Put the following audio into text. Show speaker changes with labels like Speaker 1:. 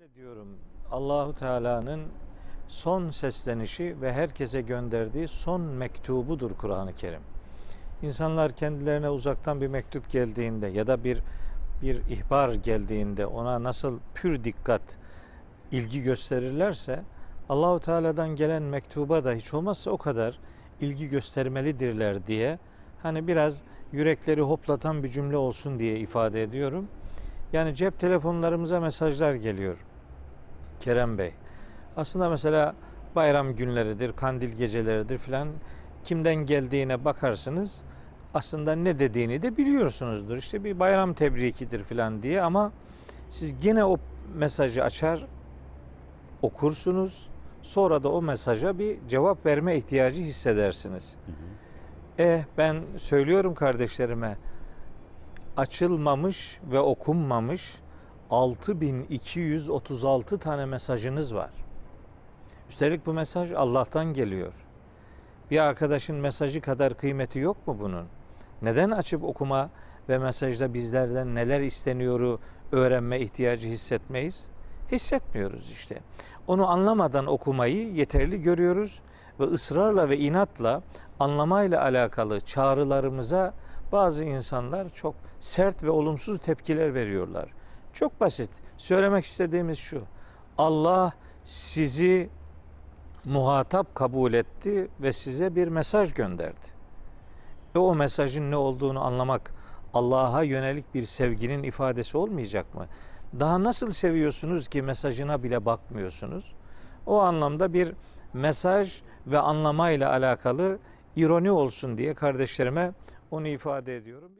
Speaker 1: Öyle diyorum. Allahu Teala'nın son seslenişi ve herkese gönderdiği son mektubudur Kur'an-ı Kerim. İnsanlar kendilerine uzaktan bir mektup geldiğinde ya da bir bir ihbar geldiğinde ona nasıl pür dikkat ilgi gösterirlerse Allahu Teala'dan gelen mektuba da hiç olmazsa o kadar ilgi göstermelidirler diye hani biraz yürekleri hoplatan bir cümle olsun diye ifade ediyorum. Yani cep telefonlarımıza mesajlar geliyor. Kerem Bey. Aslında mesela bayram günleridir, kandil geceleridir filan kimden geldiğine bakarsınız. Aslında ne dediğini de biliyorsunuzdur. İşte bir bayram tebrikidir filan diye ama siz gene o mesajı açar okursunuz. Sonra da o mesaja bir cevap verme ihtiyacı hissedersiniz. Eh ben söylüyorum kardeşlerime açılmamış ve okunmamış 6236 tane mesajınız var. Üstelik bu mesaj Allah'tan geliyor. Bir arkadaşın mesajı kadar kıymeti yok mu bunun? Neden açıp okuma ve mesajda bizlerden neler isteniyoru öğrenme ihtiyacı hissetmeyiz? Hissetmiyoruz işte. Onu anlamadan okumayı yeterli görüyoruz ve ısrarla ve inatla anlamayla alakalı çağrılarımıza bazı insanlar çok sert ve olumsuz tepkiler veriyorlar. Çok basit. Söylemek istediğimiz şu. Allah sizi muhatap kabul etti ve size bir mesaj gönderdi. Ve o mesajın ne olduğunu anlamak Allah'a yönelik bir sevginin ifadesi olmayacak mı? Daha nasıl seviyorsunuz ki mesajına bile bakmıyorsunuz? O anlamda bir mesaj ve anlamayla alakalı ironi olsun diye kardeşlerime onu ifade ediyorum.